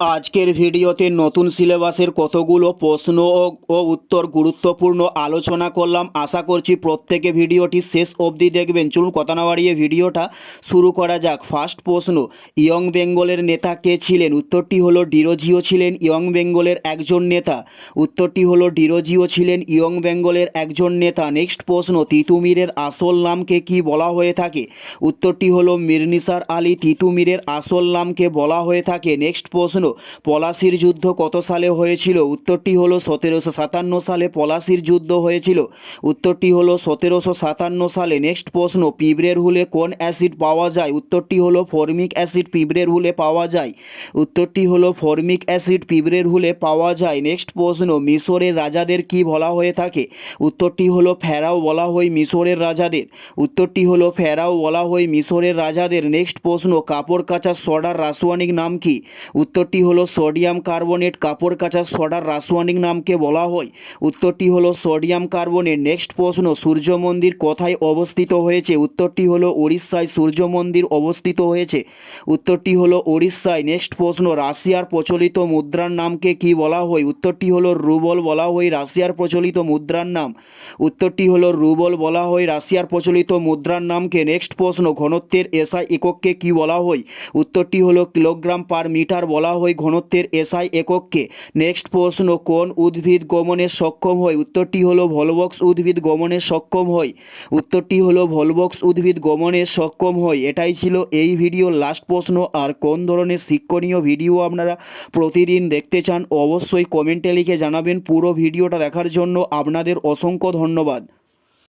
আজকের ভিডিওতে নতুন সিলেবাসের কতগুলো প্রশ্ন ও- উত্তর গুরুত্বপূর্ণ আলোচনা করলাম। আশা করছি প্রত্যেকে ভিডিওটি শেষ অবধি দেখবেন। চলুন কথা না বাড়িয়ে ভিডিওটা শুরু করা যাক। ফার্স্ট প্রশ্ন, ইয়ং বেঙ্গলের নেতা কে ছিলেন? উত্তরটি হলো ডিরোজিও ছিলেন ইয়ং বেঙ্গলের একজন নেতা। উত্তরটি হলো ডিরোজিও ছিলেন ইয়ং বেঙ্গলের একজন নেতা। নেক্সট প্রশ্ন তিতুমিরের আসল নামকে কি বলা হয়ে থাকে? উত্তরটি হলো মির্নিসার আলী তিতুমিরের আসল নামকে বলা হয়ে থাকে। নেক্সট প্রশ্ন পলাশির যুদ্ধ কত সালে হয়েছিল? উত্তরটি হলো সতেরোশো সাতান্ন সালে পলাশির যুদ্ধ হয়েছিল। উত্তরটি হলো সতেরোশো সাতান্ন সালে। নেক্সট প্রশ্ন, পিঁপড়ের হুলে কোন অ্যাসিড পাওয়া যায়? উত্তরটি হলো ফর্মিক অ্যাসিড পিঁপড়ের হুলে পাওয়া যায়। উত্তরটি হলো ফর্মিক অ্যাসিড পিঁপড়ের হুলে পাওয়া যায়। নেক্সট প্রশ্ন, মিশরের রাজাদের কি বলা হয়ে থাকে? উত্তরটি হলো ফেরাও বলা হয় মিশরের রাজাদের। উত্তরটি হলো ফেরাও বলা হয় মিশরের রাজাদের। নেক্সট প্রশ্ন, কাপড় কাচার সোডার রাসায়নিক নাম কি? উত্তরটি হলো সোডিয়াম কার্বনেট, কাপড় কাচার সোডার রাসায়নিক নামকে বলা হয়। উত্তরটি হলো সোডিয়াম কার্বনেট। নেক্সট প্রশ্ন, সূর্য মন্দির কোথায় অবস্থিত হয়েছে? উত্তরটি হলো উড়িষ্যায় সূর্য মন্দির অবস্থিত হয়েছে। উত্তরটি হলো উড়িষ্যায় নেক্সট প্রশ্ন, রাশিয়ার প্রচলিত মুদ্রার নামকে কি বলা হয়? উত্তরটি হলো রুবল বলা হয় রাশিয়ার প্রচলিত মুদ্রার নাম। উত্তরটি হলো রুবল বলা হয় রাশিয়ার প্রচলিত মুদ্রার নামকে। নেক্সট প্রশ্ন, ঘনত্বের এসআই একককে কি বলা হয়? উত্তরটি হলো কিলোগ্রাম পার মিটার বলা হয় ঘনত্বের এসআই একককে নেক্সট প্রশ্ন, কোন উদ্ভিদ গমনে সক্ষম হয়? উত্তরটি হলো ভলবক্স উদ্ভিদ গমনে সক্ষম হয়। উত্তরটি হলো ভলবক্স উদ্ভিদ গমনে সক্ষম হয়। এটাই ছিল এই ভিডিওর লাস্ট প্রশ্ন। আর কোন ধরনের শিক্ষণীয় ভিডিও আপনারা প্রতিদিন দেখতে চান, অবশ্যই কমেন্টে লিখে জানাবেন পুরো ভিডিওটা দেখার জন্য। আপনাদের অসংখ্য ধন্যবাদ।